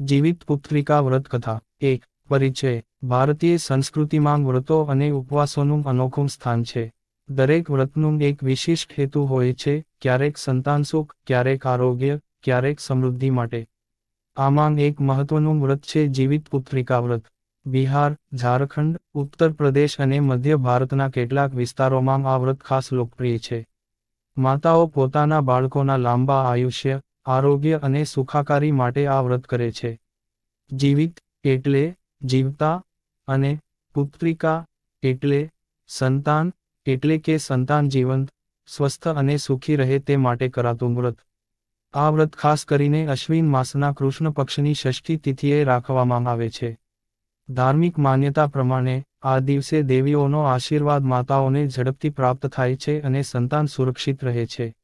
જીવિત પુત્રિકા વ્રત કથા એક, પરિચય. ભારતીય સંસ્કૃતિમાં વ્રતો અને ઉપવાસોનું અનોખું સ્થાન છે. દરેક વ્રતનું એક વિશિષ્ટ હેતુ હોય છે, ક્યારેક સંતાન સુખ, ક્યારેક આરોગ્ય, ક્યારેક સમૃદ્ધિ માટે. આમાં એક મહત્વનું વ્રત છે જીવિત પુત્રિકા વ્રત. બિહાર, ઝારખંડ, ઉત્તર પ્રદેશ અને મધ્ય ભારતના કેટલાક વિસ્તારોમાં આ વ્રત ખાસ લોકપ્રિય છે. માતાઓ પોતાના બાળકોના લાંબા આયુષ્ય આરોગ્ય અને સુખાકારી માટે આ વ્રત કરે છે. જીવિત એટલે જીવતા અને પુત્રિકા એટલે સંતાન, એટલે કે સંતાન જીવંત, સ્વસ્થ અને સુખી રહે તે માટે કરાતું વ્રત. આ વ્રત ખાસ કરીને અશ્વિન માસના કૃષ્ણ પક્ષની ષષ્ઠી તિથિએ રાખવામાં આવે છે. ધાર્મિક માન્યતા પ્રમાણે આ દિવસે દેવીઓનો આશીર્વાદ માતાઓને ઝડપથી પ્રાપ્ત થાય છે અને સંતાન સુરક્ષિત રહે છે.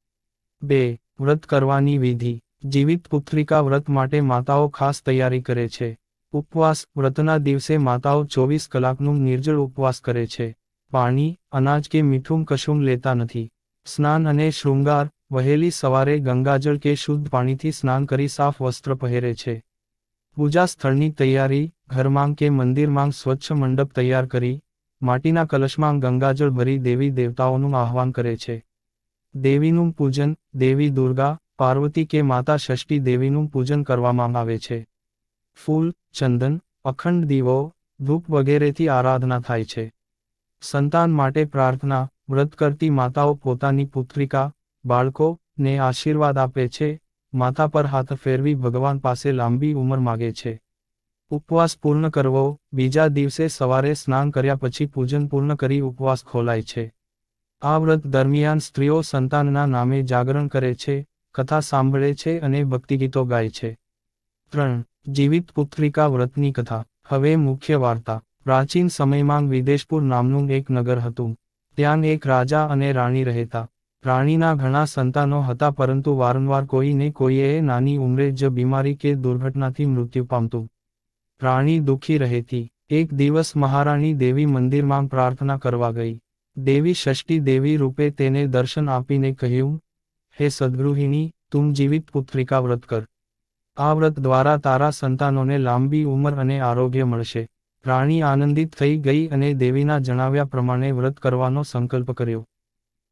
બે વ્રત કરવાની વિધિ. જીવિત પુત્રિકા વ્રત માટે માતાઓ ખાસ તૈયારી કરે છે. ઉપવાસ વ્રતના દિવસે માતાઓ ચોવીસ કલાકનું નિર્જળ ઉપવાસ કરે છે. પાણી, અનાજ કે મીઠું કશું લેતા નથી. સ્નાન અને શૃંગાર, વહેલી સવારે ગંગાજળ કે શુદ્ધ પાણીથી સ્નાન કરી સાફ વસ્ત્ર પહેરે છે. પૂજા સ્થળની તૈયારી ઘરમાં કે મંદિરમાં સ્વચ્છ મંડપ તૈયાર કરી, માટીના કલશમાં ગંગાજળ ભરી દેવી દેવતાઓનું આહવાન કરે છે. દેવીનું પૂજન, દેવી દુર્ગા, પાર્વતી કે માતા ષષ્ઠી દેવીનું પૂજન કરવામાં આવે છે. ફૂલ, ચંદન, અખંડ દીવો, ધૂપ વગેરેથી આરાધના થાય છે. સંતાન માટે પ્રાર્થના, વ્રત કરતી માતાઓ પોતાની પુત્રિકા, બાળકો ને આશીર્વાદ આપે છે માતા પર હાથ ફેરવી ભગવાન પાસે લાંબી ઉંમર માગે છે. ઉપવાસ પૂર્ણ કરવો, બીજા દિવસે સવારે સ્નાન કર્યા પછી પૂજન પૂર્ણ કરી ઉપવાસ ખોલાય છે. આ વ્રત દરમિયાન સ્ત્રીઓ સંતાનના નામે જાગરણ કરે છે, કથા સાંભળે છે અને ભક્તિગીતો ગાય છે. ત્રણ, જીવિત પુત્રિકા વ્રતની કથા. હવે મુખ્ય વાર્તા. પ્રાચીન સમયમાં વિદેશપુર નામનું એક નગર હતું. ત્યાં એક રાજા અને રાણી રહેતા. રાણીના ઘણા સંતાનો હતા પરંતુ વારંવાર કોઈને કોઈએ નાની ઉંમરે જ બીમારી કે દુર્ઘટનાથી મૃત્યુ પામતું. રાણી દુઃખી રહેતી. એક દિવસ મહારાણી દેવી મંદિરમાં પ્રાર્થના કરવા ગઈ. દેવી ષષ્ઠી દેવી રૂપે તેને દર્શન આપીને કહ્યું, હે સદગૃહિણી, તું જીવિત પુત્રિકા વ્રત કર. આ વ્રત દ્વારા તારા સંતાનોને લાંબી ઉંમર અને આરોગ્ય મળશે. રાણી આનંદિત થઈ ગઈ અને દેવીના જણાવ્યા પ્રમાણે વ્રત કરવાનો સંકલ્પ કર્યો.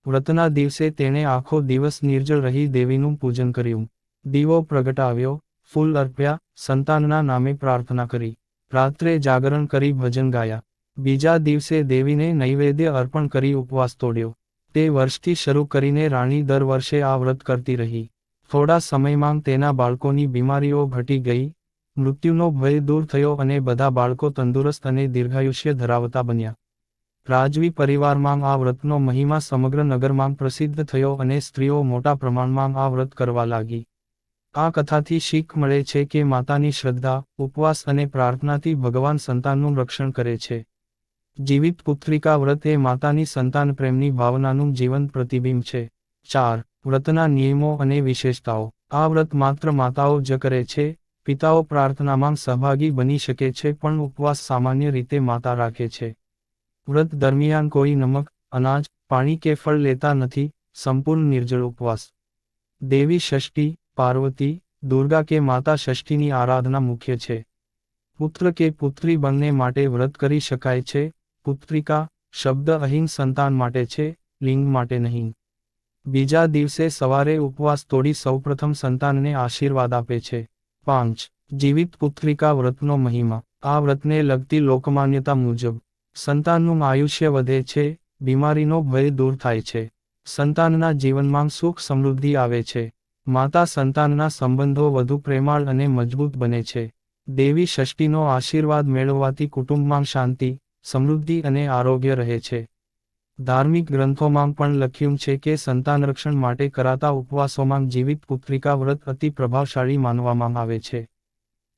વ્રતના દિવસે તેણે આખો દિવસ નિર્જળ રહી દેવીનું પૂજન કર્યું. દીવો પ્રગટાવ્યો, ફૂલ અર્પ્યા, સંતાનના નામે પ્રાર્થના કરી. રાત્રે જાગરણ કરી ભજન ગાયા. બીજા દિવસે દેવીને નૈવેદ્ય અર્પણ કરી ઉપવાસ તોડ્યો. તે વર્ષથી શરૂ કરીને રાણી દર વર્ષે આ વ્રત કરતી રહી. થોડા સમયમાં તેના બાળકોની બીમારીઓ ઘટી ગઈ. મૃત્યુનો ભય દૂર થયો અને બધા બાળકો તંદુરસ્ત અને દીર્ઘાયુષ્ય ધરાવતા બન્યા. રાજવી પરિવારમાં આ વ્રતનો મહિમા સમગ્ર નગરમાં પ્રસિદ્ધ થયો અને સ્ત્રીઓ મોટા પ્રમાણમાં આ વ્રત કરવા લાગી. આ કથાથી શીખ મળે છે કે માતાની શ્રદ્ધા, ઉપવાસ અને પ્રાર્થનાથી ભગવાન સંતાનનું રક્ષણ કરે છે. જીવિત પુત્રિકા વ્રત એ માતાની સંતાન પ્રેમની ભાવનાનું જીવંત પ્રતિબિંબ છે. ચાર, વ્રતના નિયમો અને વિશેષતાઓ. આ વ્રત માત્ર માતાઓ જ કરે છે, પિતાઓ પ્રાર્થનામાં સહભાગી બની શકે છે પણ ઉપવાસ સામાન્ય રીતે માતા રાખે છે. વ્રત દરમિયાન કોઈ નમક, અનાજ, પાણી કે ફળ લેતા નથી, સંપૂર્ણ નિર્જળ ઉપવાસ. દેવી ષષ્ઠી, પાર્વતી, દુર્ગા કે માતા ષષ્ઠીની આરાધના મુખ્ય છે. પુત્ર કે પુત્રી બંને માટે વ્રત કરી શકાય છે પુત્રિકા, શબ્દ અહીં સંતાન માટે છે, લિંગ માટે નહીં. બીજા દિવસે સવારે ઉપવાસ તોડી સૌપ્રથમ સંતાનને આશીર્વાદ આપે છે. પાંચ. જીવિત પુત્રિકા વ્રતનો મહિમા. આ વ્રતને લગતી લોકમાન્યતા મુજબ, સંતાનનું આયુષ્ય વધે છે, બીમારીનો ભય દૂર થાય છે. સંતાનના જીવનમાં સુખ સમૃદ્ધિ આવે છે. માતા સંતાનના સંબંધો વધુ પ્રેમાળ અને મજબૂત બને છે. દેવી ષષ્ઠીનો આશીર્વાદ મેળવવાથી કુટુંબમાં શાંતિ સમૃદ્ધિ અને આરોગ્ય રહે છે. ધાર્મિક ગ્રંથોમાં પણ લખ્યું છે કે સંતાન રક્ષણ માટે કરાતા ઉપવાસોમાં જીવિત પુત્રિકા વ્રત અતિ પ્રભાવશાળી માનવામાં આવે છે.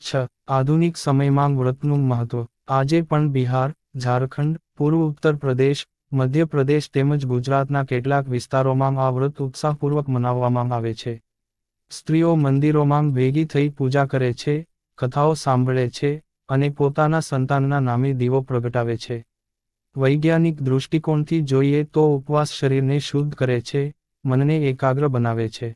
છ. આધુનિક સમયમાં વ્રતનું મહત્વ. આજે પણ બિહાર, ઝારખંડ, પૂર્વ ઉત્તર પ્રદેશ મધ્યપ્રદેશ તેમજ ગુજરાતના કેટલાક વિસ્તારોમાં આ વ્રત ઉત્સાહપૂર્વક મનાવવામાં આવે છે. સ્ત્રીઓ મંદિરોમાં ભેગી થઈ પૂજા કરે છે, કથાઓ સાંભળે છે અને પોતાના સંતાનના નામે દીવો પ્રગટાવે છે. વૈજ્ઞાનિક દૃષ્ટિકોણથી જોઈએ તો ઉપવાસ શરીરને શુદ્ધ કરે છે, મનને એકાગ્ર બનાવે છે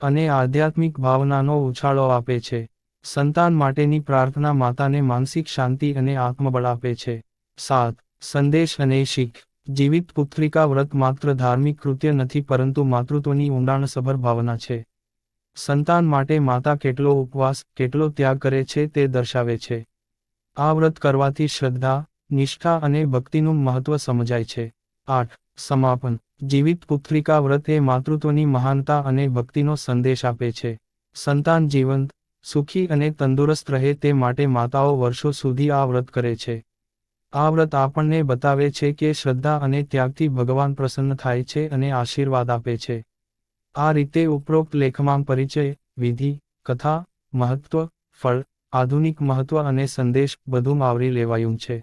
અને આધ્યાત્મિક ભાવનાનો ઉછાળો આપે છે. સંતાન માટેની પ્રાર્થના માતાને માનસિક શાંતિ અને આત્મબળ આપે છે. સાત, સંદેશ અને શીખ. જીવિત પુત્રિકા વ્રત માત્ર ધાર્મિક કૃત્ય નથી પરંતુ માતૃત્વની ઊંડાણસભર ભાવના છે. સંતાન માટે માતા કેટલો ઉપવાસ, કેટલો ત્યાગ કરે છે તે દર્શાવે છે. આ વ્રત કરવાથી શ્રદ્ધા, નિષ્ઠા અને ભક્તિનું મહત્વ સમજાય છે. આઠ, સમાપન. જીવિત પુત્રિકા વ્રત એ માતૃત્વની મહાનતા અને ભક્તિનો સંદેશ આપે છે. સંતાન જીવંત, સુખી અને તંદુરસ્ત રહે તે માટે માતાઓ વર્ષો સુધી આ વ્રત કરે છે. આ વ્રત આપણને બતાવે છે કે શ્રદ્ધા અને ત્યાગથી ભગવાન પ્રસન્ન થાય છે અને આશીર્વાદ આપે છે. આ રીતે ઉપરોક્ત લેખમાં પરિચય, વિધિ, કથા, મહત્વ, ફળ આધુનિક મહત્વ અને સંદેશ બધું આવરી લેવાયું છે.